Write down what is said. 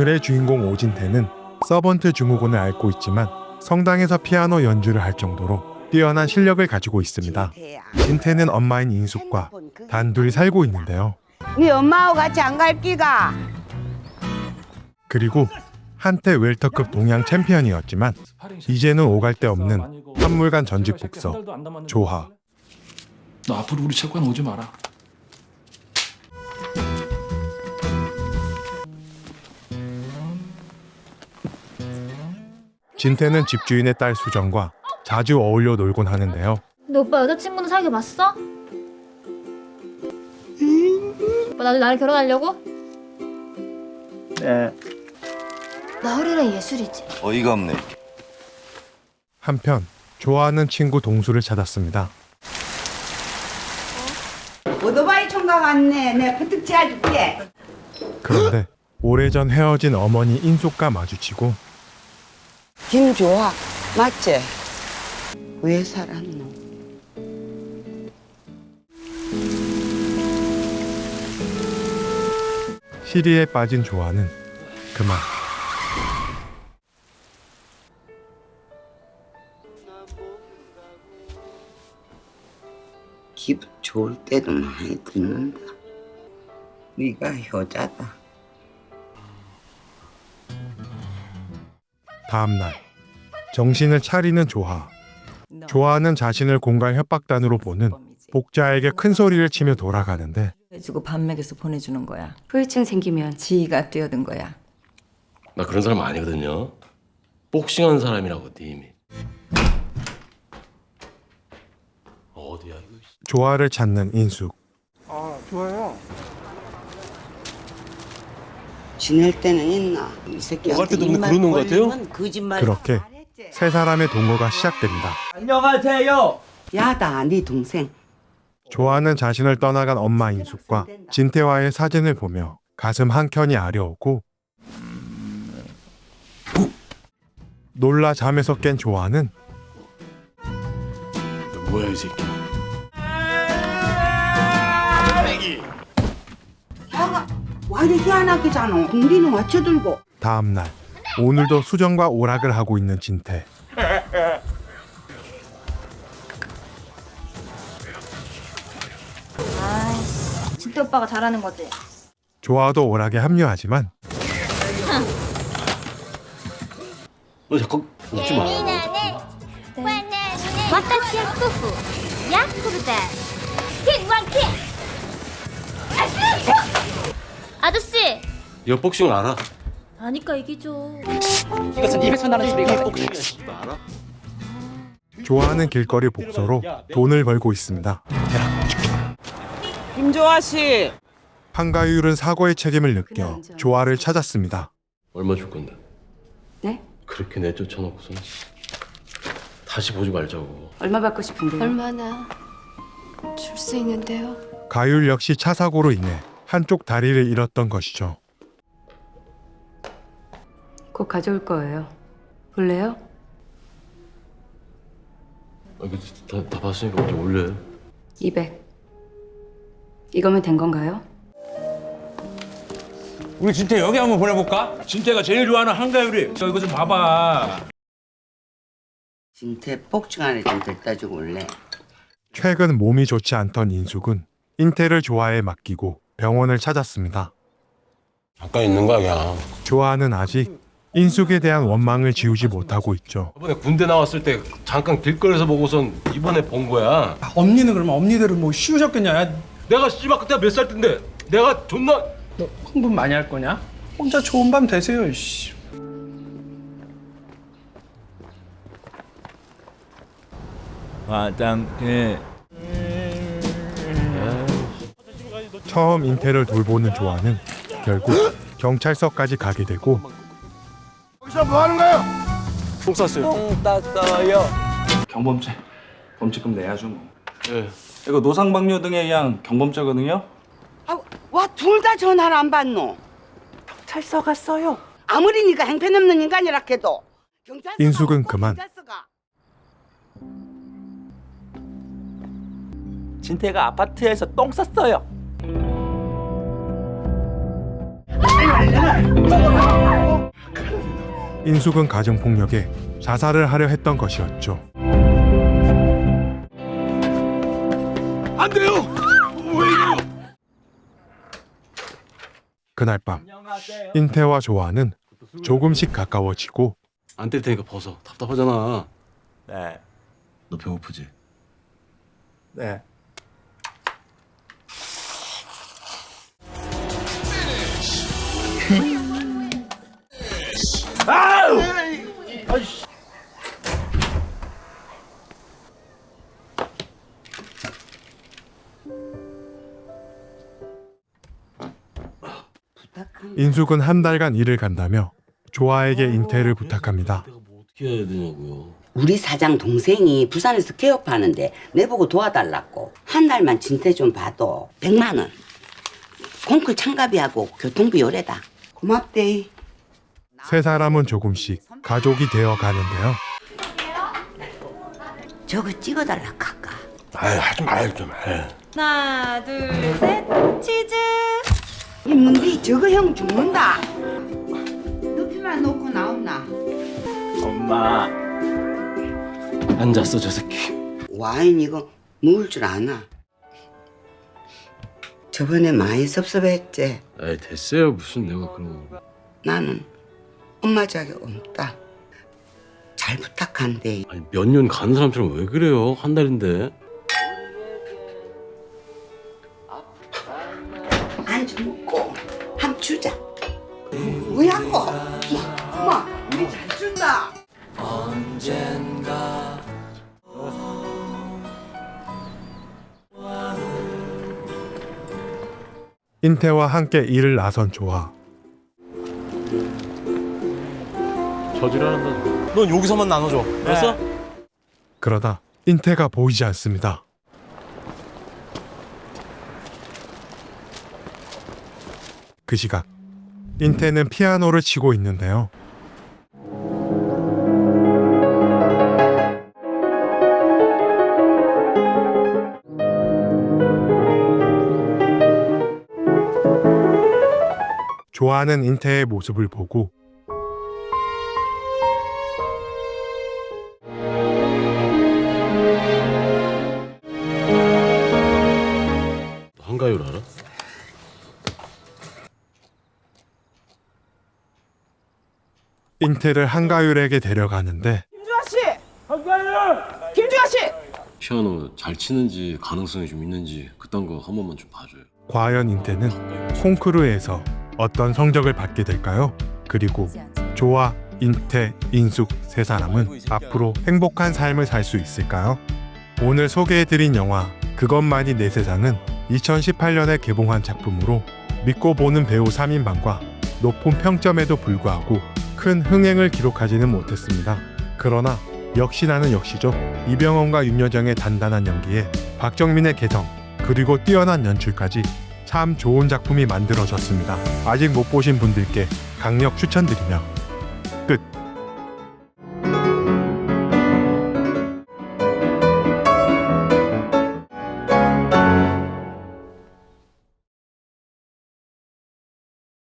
오늘의 주인공 오진태는 서번트 증후군을 앓고 있지만 성당에서 피아노 연주를 할 정도로 뛰어난 실력을 가지고 있습니다. 진태는 엄마인 인숙과 단둘이 살고 있는데요. 네 엄마하고 같이 안 갈 끼가? 그리고 한때 웰터급 동양 챔피언이었지만 이제는 오갈 데 없는 한물간 전직 복서 조하. 너 앞으로 우리 체육관 오지 마라. 진태는 집주인의 딸 수정과 자주 어울려 놀곤 하는데요. 너 오빠 여자친구는 사귀어 봤어? 오빠 나도 나를 결혼하려고? 네. 마을이라 예술이지. 어이가 없네. 한편 좋아하는 친구 동수를 찾았습니다. 오토바이 총각 왔네. 내 부탁 지어줄게. 그런데 오래전 헤어진 어머니 인숙과 마주치고 김조아 맞지? 왜 살았노? 시리에 빠진 조아는 그만 기분 좋을 때도 많이 듣는다. 네가 효자다. 다음날 정신을 차리는 조아. 조아는 자신을 공갈 협박단으로 보는 복자에게 큰 소리를 치며 돌아가는데 해주고 밥 먹여서 보내주는 거야. 후유증 생기면 지가 뛰어든 거야. 나 그런 사람 아니거든요. 복싱한 사람이라고 님이. 어디야 이거? 조아를 찾는 인숙. 지낼 때는 있나? 이 새끼 오갈 때도 그러는 것 같아요? 거짓말. 그렇게 세 사람의 동거가 시작됩니다. 안녕하세요. 야다 네 동생. 조아는 자신을 떠나간 엄마 인숙과 진태와의 사진을 보며 가슴 한켠이 아려오고 놀라 잠에서 깬 조아는 너 뭐야 이 새끼? 야가 와 이리 희한하게잖아. 공기는 맞춰들고. 다음날 오늘도 수정과 오락을 하고 있는 진태. 아이씨, 진태 오빠가 잘하는 거지. 조아도 오락에 합류하지만 너 자꾸 웃지 마. 私は夫婦ヤックルです킹 왕킹 아저씨 여 복싱을 알아? 아니까 이기죠 이것은 입에서 나는 소리가 복싱이야 씨발 알아? 조아는 길거리 복서로 돈을 벌고 있습니다. 김조아 씨. 판가율은 사고의 책임을 느껴 조아를 찾았습니다. 얼마 줄 건데? 네? 그렇게 내쫓아놓고서 다시 보지 말자고. 얼마 받고 싶은데요? 얼마나 줄 수 있는데요? 가율 역시 차 사고로 인해 한쪽 다리를 잃었던 것이죠. 곧 가져올 거예요. 볼래요? 아, 이거 다, 다 봤으니까 어디 올래? 200. 이거면 된 건가요? 우리 진태 여기 한번 보내볼까? 진태가 제일 좋아하는 한가율이. 저 이거 좀 봐봐. 진태 복층 안에 좀 데려다 주고 올래. 최근 몸이 좋지 않던 인숙은 인태를 조아에 맡기고 병원을 찾았습니다. 가까이 있는 거 아니야. 조아는 아직 인숙에 대한 원망을 지우지 못하고 있죠. 저번에 군대 나왔을 때 잠깐 길거리에서 보고선 이번에 본 거야. 엄니는 그러면 엄니대로 뭐 씌우셨겠냐? 야, 내가 씨발 그때 몇 살 때인데 내가 존나 너 흥분 많이 할 거냐? 혼자 좋은 밤 되세요, 씨. 화장실. 처음 인태를 돌보는 조아는 결국 경찰서까지 가게 되고 똥 쌌어요. 똥 땄어요. 경범죄. 범칙금 내야죠 뭐. 예. 이거 노상방뇨 등에 의한 경범죄거든요. 아, 와둘 다 전화를 안 받노. 경찰서 갔어요. 아무리 네가 행편없는 인간이라 해도 경찰서가 인숙은 없고 그만. 경찰서가. 진태가 아파트에서 똥 쌌어요. 인숙은 가정폭력에 자살을 하려 했던 것이었죠. 안 돼요. 왜 이래요? 그날 밤 인태와 조아는 조금씩 가까워지고 안 뗄 테니까 벗어. 답답하잖아. 네. 너 배고프지? 네. 인숙은 한 달간 일을 간다며 조아에게 인태를 부탁합니다. 내가 뭐 어떻게 해야 되냐고요. 우리 사장 동생이 부산에서 개업 하는데 내보고 도와달라고 한 달만 진퇴 좀 봐도 100만 원 콩쿨 참가비하고 교통비 요래다 고맙대 세 사람은 조금씩 가족이 되어 가는데요. 저거 찍어달라 카까 아유 하지 말아요 좀. 아유. 하나, 둘, 셋. 치즈. 있는데 저거 형 죽는다 높이만 놓고 나온나 엄마. 앉았어 저 새끼. 와인 이거 먹을 줄 아나 저번에 많이 섭섭했지 아이 됐어요 무슨 내가 그런 거. 나는 엄마 자격 없다 잘 부탁한대 아니 몇년 가는 사람처럼 왜 그래요? 한 달인데. 인태와 함께 일을 나선 조아. 저질한다. 넌 여기서만 나눠줘. 알았어? 그러다 인태가 보이지 않습니다. 그 시각 인태는 피아노를 치고 있는데요. 좋아하는 인태의 모습을 보고 너 한가율 알아? 인태를 한가율에게 데려가는데 피아노 잘 치는지 가능성이 좀 있는지 그딴 거 한 번만 좀 봐줘요. 과연 인태는 콩쿠르에서 어떤 성적을 받게 될까요? 그리고 조아, 인태, 인숙 세 사람은 앞으로 행복한 삶을 살 수 있을까요? 오늘 소개해드린 영화 그것만이 내 세상은 2018년에 개봉한 작품으로 믿고 보는 배우 3인방과 높은 평점에도 불구하고 큰 흥행을 기록하지는 못했습니다. 그러나 역시 나는 역시죠. 이병헌과 윤여정의 단단한 연기에 박정민의 개성 그리고 뛰어난 연출까지 참 좋은 작품이 만들어졌습니다. 아직 못 보신 분들께 강력 추천드리며